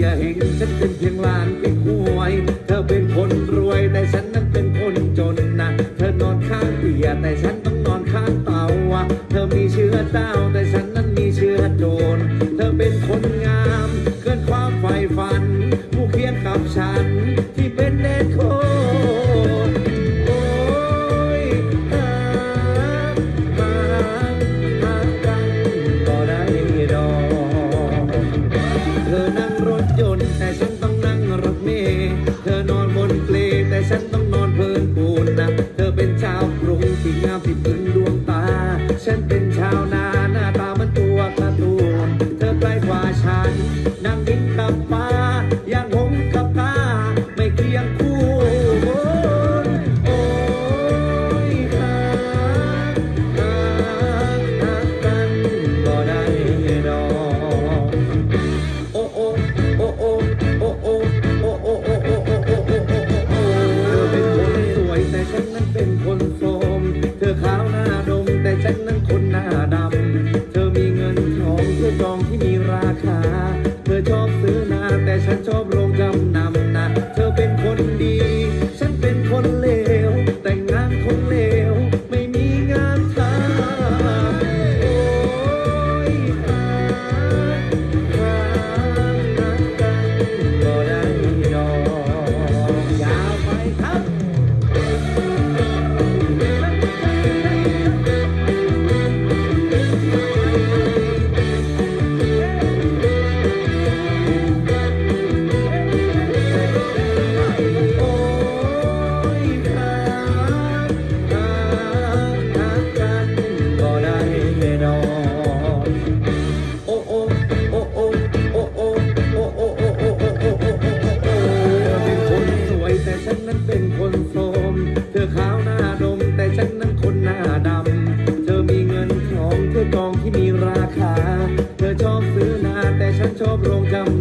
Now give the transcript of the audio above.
อย่าเห็นฉันเป็นเพียงลานเป็นหวย เธอเป็นคนรวยแต่ฉันนั้นเป็นคนจนนะเธอนอนข้างเตียงแต่ฉันต้องนอนข้างเตาเธอมีเชื้อเต้าแต่ฉันนั้นมีเชื้อโจรเธอเป็นคนงาม เกินความใฝ่ฝัน ผู้เคียงกับฉันที่เป็นเด็กคน แต่ฉันต้องนั่งรถเมล์เธอนอนบนเปลแต่ฉันต้องนอนเพลินปูนนะ เธอเป็นชาวกรุงที่งามที่ตื่นดวงตา ฉันเป็นชาวนาหน้าตามันตัวกระตูนเธอใกล้กว่าฉันนั่งดิ้น ขาเธอชอบซื้อนาแต่ฉันชอบร Welcome.